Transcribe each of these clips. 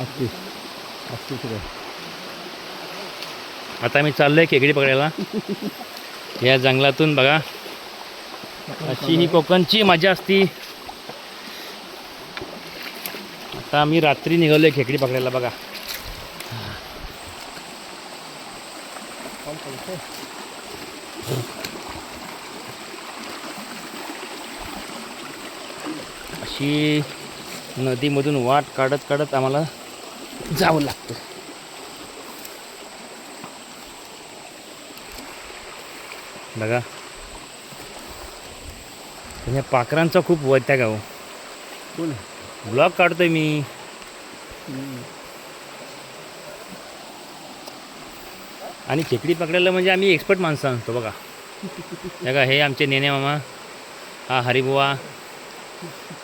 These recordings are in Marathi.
असते असते सगळं आता मी चाललोय खेकडी पकडायला. या जंगलातून बघा. अशी ही कोकणची मजा असती. आता आम्ही रात्री निघालोय खेकडी पकडायला बघा. अशी नदीमधून वाट काढत काढत आम्हाला जावं लागतं. बघा. ह्या पाखरांचा खूप आहे हो. कोण? ब्लॉग काढतोय मी. आणि खेकडी पकडायला म्हणजे आम्ही एक्सपर्ट माणसं आणतो बघा. बघा हे आमचे नेने मामा. हा हरिबुवा.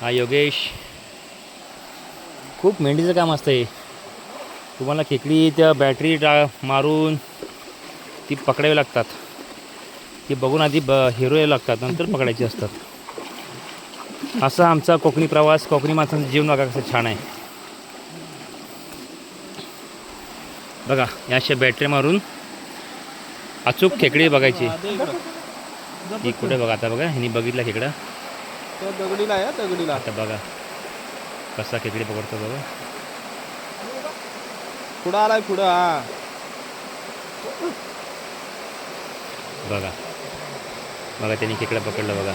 हा योगेश. खूप मेंढीचं काम असतं हे. तुम्हाला खेकडी त्या बॅटरी टा मारून ती पकडावी लागतात. ती बघून आधी ब हिरो लागतात नंतर पकडायची असतात. असा आमचा कोकणी प्रवास कोकणी माणसांचं जीवन बघा कसं छान आहे. बघा या अशा बॅटरी मारून अचूक खेकडी बघायची. ही कुठे बघा आता बघा ह्यांनी बघितला खेकडा. दगडीला आहे दगडीला. आता बघा कसा खेकडी पकडतो बघा. पुढं आलाय पुढं हा बघा. बघा त्यांनी खेकडा पकडलं बघा.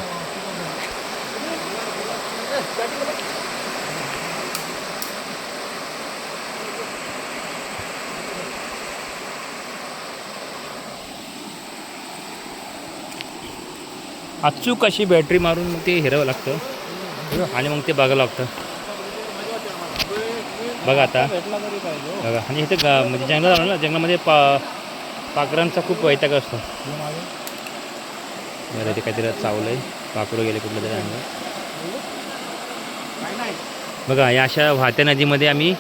अचूक अशी बॅटरी मारून ते हिरावं लागतं आणि मग ते बघावं लागतं. बघा आता. हो. बघा. आणि इथे म्हणजे जंगलात आलो ना जंगलामध्ये पा पाखरांचा खूप वैताग असतो. बरं ते काहीतरी चावलंय पाखरं गेले कुठलं तरी अंगात बघा या अशा वाहत्या नदीमध्ये आम्ही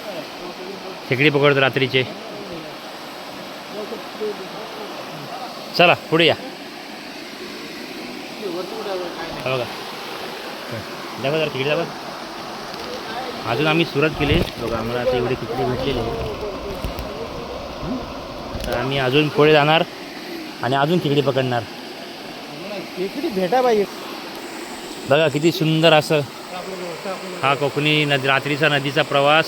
खेकडी पकडतो रात्रीचे. चला पुढे या. बघा. दाखवा जरा खेकडी दाखवा. अजून आम्ही सुरुवात केली. बघा आम्हाला आता एवढे खेकडी भेटलेले. आहे. तर आम्ही अजून पुढे जाणार आणि अजून खेकडी पकडणार. खेकडी भेटा पाहिजे बघा किती सुंदर असं हा कोकणी नदी रात्रीचा नदीचा प्रवास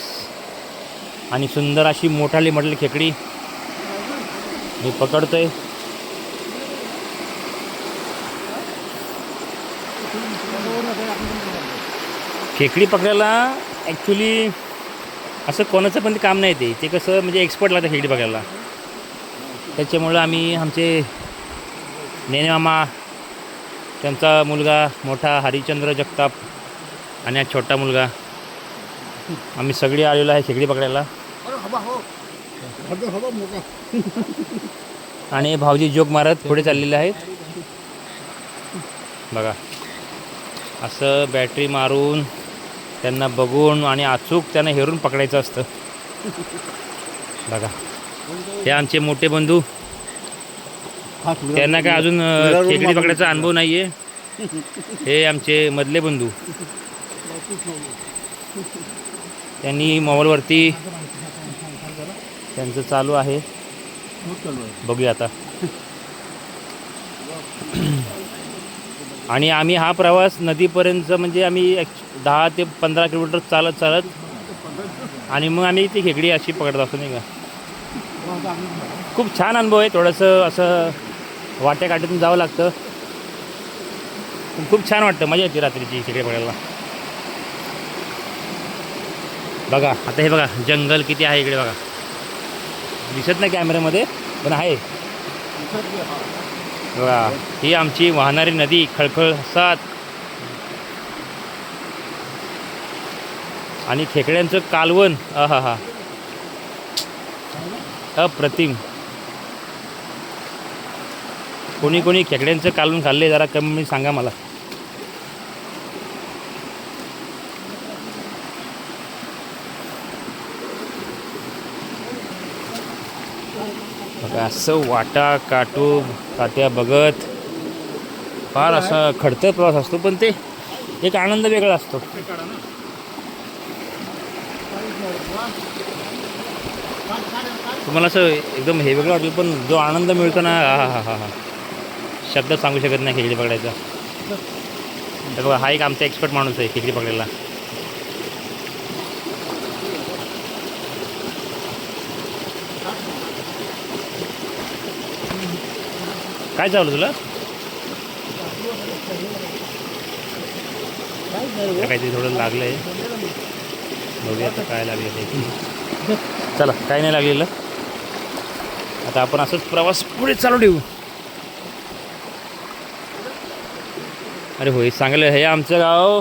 आणि सुंदर अशी मोठाली मोठाली खेकडी. मी पकडतोय. खेकडी पकडायला ॲक्च्युली असं कोणाचं पण काम नाही ते. ते कसं म्हणजे एक्सपर्ट लागतं खेकडी पकडायला त्याच्यामुळं आम्ही आमचे नेने मामा त्यांचा मुलगा मोठा हरिचंद्र जगताप आणि हा छोटा मुलगा. आम्ही सगळे आलेलो आहे खेकडी पकडायला. आणि भाऊजी जोग मारत पुढे चाललेले आहेत. बघा. असं बॅटरी मारून त्यांना बघून आणि अचूक त्यांना हेरून पकडायचं असतं. बघा. हे आमचे मोठे बंधू. त्यांना काय अजून खेकडी पकडायचा अनुभव नाही आहे हे आमचे मधले बंधू. त्यांनी मोबाईलवरती त्यांचं चालू आहे. बघूया आता. आणि आम्ही हा प्रवास नदीपर्यंत म्हणजे आम्ही दहा ते पंधरा किलोमीटर चालत चालत आणि मग आम्ही ती खेकडी अशी पकडत असतो नाही का? खूप छान अनुभव आहे. थोडंसं असं वाट्या काट्यातून जावं लागतं. खूप छान वाटतं. मजा येते रात्रीची खेकडी पकडायला. बघा आता हे बघा जंगल किती आहे इकडे बघा. दिसत नाही कॅमेऱ्यामध्ये पण आहे. वा ही आमची वाहणारी नदी खळखळसात आणि खेकड्यांचं कालवण हा हा अप्रतिम. कोणी कोणी खेकड्यांचं कालवण खाल्ले जरा कमी सांगा मला. असं वाटा काटू काट्या बघत. फार असा खडतर प्रवास असतो पण ते एक आनंद वेगळा असतो. तुम्हाला असं एकदम हे वेगळं वाटेल पण जो आनंद मिळतो ना हा हा हा हा. शब्द सांगू शकत नाही खेकडी पकडायचा. बघा हा एक आमचा एक्सपर्ट माणूस आहे खेकडी पकडायला. काय चालू तुला? काहीतरी थोडं लागलं आहे बघूया आता काय लागलं ते. चला काय नाही लागलेलं. आता आपण असंच प्रवास पुढे चालू ठेवू. अरे होय चांगलं हे आमचं गाव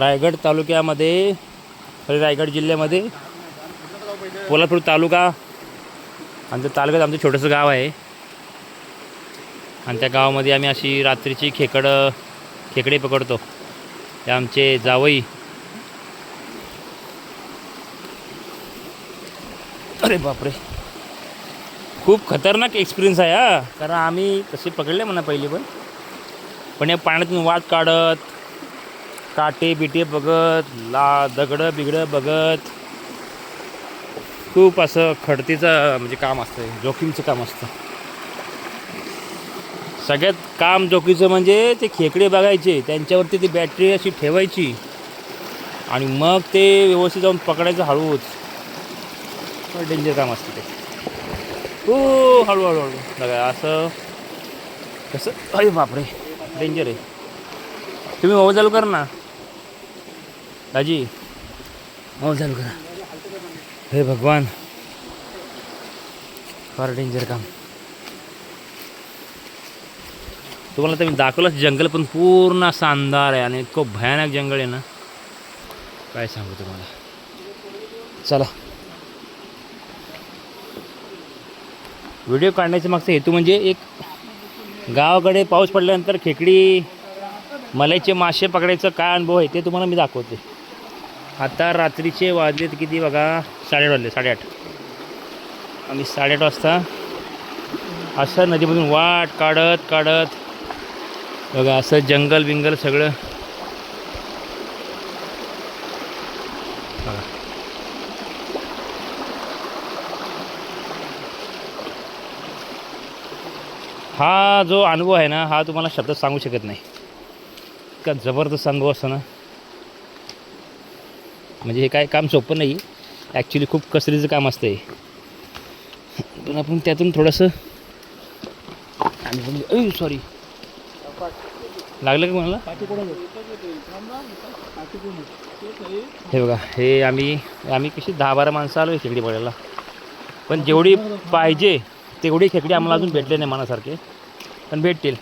रायगड तालुक्यामध्ये रायगड जिल्ह्यामध्ये पोलादपूर तालुका आमच्या तालुक्यात आमचं छोटंसं गाव आहे. आणि त्या गावामध्ये आम्ही अशी रात्रीची खेकड खेकडे पकडतो. ते आमचे जावई. अरे बापरे. खूप खतरनाक एक्सपिरियन्स आहे हा. कारण आम्ही तसे पकडले म्हणा पहिली पण. पण या पाण्यातून वाट काढत काटे बिटे बघत ला दगडं बिगडं बघत खूप असं खडतीचं म्हणजे काम असतं जोखीमचं काम असतं. सगळ्यात काम जोखीचं म्हणजे ते खेकडे बघायचे त्यांच्यावरती ती बॅटरी अशी ठेवायची आणि मग ते व्यवस्थित जाऊन पकडायचं हळूच. डेंजर काम असतं ते. हो हळूहळू हळू. बघा असं. कसं? अरे बापरे डेंजर आहे. तुम्ही मोबाईल चालू करा ना. दाजी मोबाईल चालू करा. हे भगवान. फार डेंजर काम. तुम्हाला तर मी दाखवलंच जंगल पण पूर्ण असा अंधार आहे आणि इतकं भयानक जंगल आहे ना. काय सांगू तुम्हाला? चला. व्हिडिओ काढण्याचा मागचा हेतू म्हणजे एक गावाकडे पाऊस पडल्यानंतर खेकडी मलाईचे मासे पकडायचं काय अनुभव आहे ते तुम्हाला मी दाखवते. आता रात्रीचे वाजलेत किती बघा? साडेआठ वाजले साडेआठ. आम्ही साडेआठ वाजता असं नदीमधून वाट काढत काढत बघा असं जंगल बिंगल सगळं. हा जो अनुभव आहे ना हा तुम्हाला शब्द सांगू शकत नाही. इतका जबरदस्त अनुभव असतो ना. म्हणजे हे काय काम सोपं नाही. ॲक्च्युली खूप कसरीचं काम असतं हे पण आपण त्यातून थोडंसं आणि सॉरी लागलं का कोणाला? हे बघा हे आम्ही आम्ही कशी दहा बारा माणसं आलो आहे खेकडी पडायला पण जेवढी पाहिजे तेवढी खेकडी आम्हाला अजून भेटले नाही मनासारखे. पण भेटतील.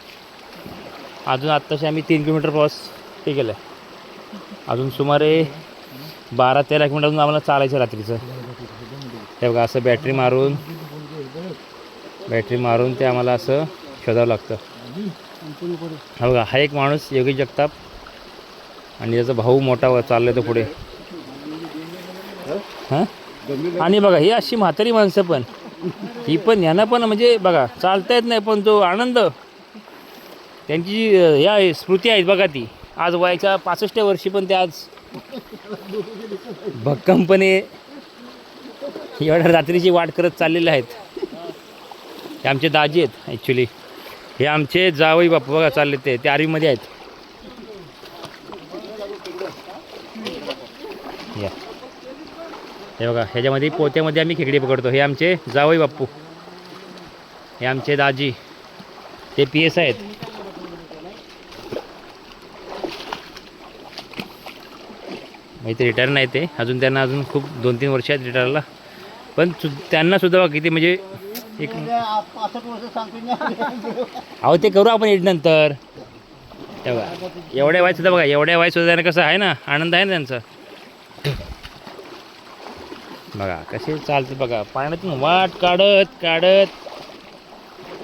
अजून आत्ताशी आम्ही तीन किलोमीटर प्रवास हे केलं आहे अजून सुमारे बारा तेरा किलोमीटर अजून आम्हाला चालायचं रात्रीचं. हे बघा असं बॅटरी मारून बॅटरी मारून ते आम्हाला असं शोधावं लागतं. हा बघा हा एक माणूस योगेश जगताप. आणि त्याचा भाऊ मोठा व चाललाय तो पुढे. हां? आणि बघा ही अशी म्हातारी माणसं पण. ही पण यांना पण म्हणजे बघा चालता येत नाही पण जो आनंद त्यांची जी या आहे, स्मृती आहेत बघा ती. आज वयाच्या पासष्ट वर्षी पण ते आज भक्कमपणे एवढ्या रात्रीची वाट करत चाललेले आहेत. हे आमचे दाजी आहेत ॲक्च्युली हे आमचे जावई बापू बघा चालले ते ते आर्मीमध्ये आहेत. या. हे बघा ह्याच्यामध्ये पोत्यामध्ये आम्ही खेकडी पकडतो. हे आमचे जावई बाप्पू हे आमचे दाजी. ते पी एस आहेत. म्हणजे ते रिटायर नाही ते. अजून त्यांना अजून खूप दोन तीन वर्ष आहेत रिटायरला. पण त्यांनासुद्धा किती म्हणजे एक अहो ते करू आपण नंतर. हे बघा एवढ्या वयात सुद्धा बघा एवढ्या वयात सुद्धा कसं आहे ना? आनंद आहे ना त्यांचा? बघा कसे चालते बघा पाण्यातून वाट काढत काढत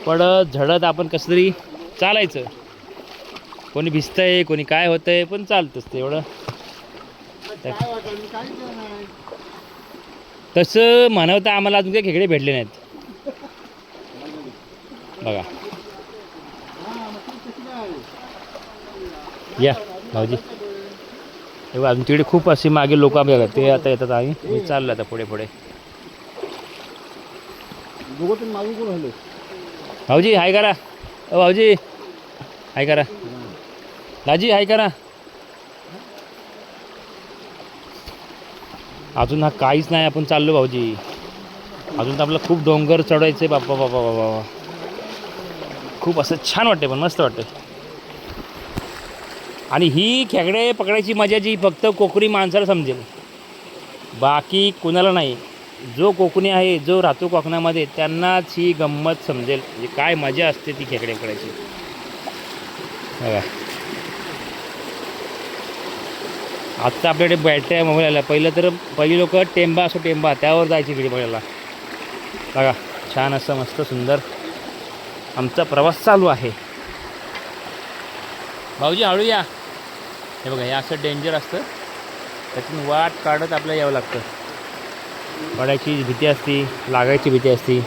पडत झडत आपण कसं तरी चालायचं. कोणी भिजतंय कोणी काय होतंय पण चालतंच ते एवढं. तसं म्हणावं तर आम्हाला अजून काही खेकडे भेटले नाहीत. बघा. या भाऊजी. हे बघा, अजून तिकडे खूप असे मागे लोक बघा ते आता येतात आम्ही मी चाललो आता पुढे पुढे. भाऊजी हाय करा. ओ भाऊजी. हाय करा. दाजी हाय करा. अजून हा काहीच नाही आपण चाललो भाऊजी. अजून तर आपल्याला खूप डोंगर चढायचे बाप्पा बाप्पा बाप्पा बाप्पा. खूप असं छान वाटते पण मस्त वाटते आणि ही खेकडे पकडायची मजा जी फक्त कोकणी माणसाला समजेल. बाकी कुणाला नाही. जो कोकणी आहे जो राहतो कोकणामध्ये त्यांनाच ही गंमत समजेल. म्हणजे काय मजा असते ती खेकडे पकडायची. बघा. आत्ता आपल्याकडे बॅटऱ्या मोबाईल आल्या पहिलं तर पहिली लोक टेंबा असो टेंबा त्यावर जायची खेळी बघायला बघा छान असं मस्त सुंदर. आमचा प्रवास चालू आहे. भाऊजी हळू या हे बघा हे असं डेंजर असतं. त्यातून वाट काढत आपल्याला यावं लागतं. पडायची भीती असती लागायची भीती असती.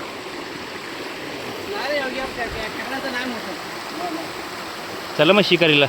चला मग शिकारीला.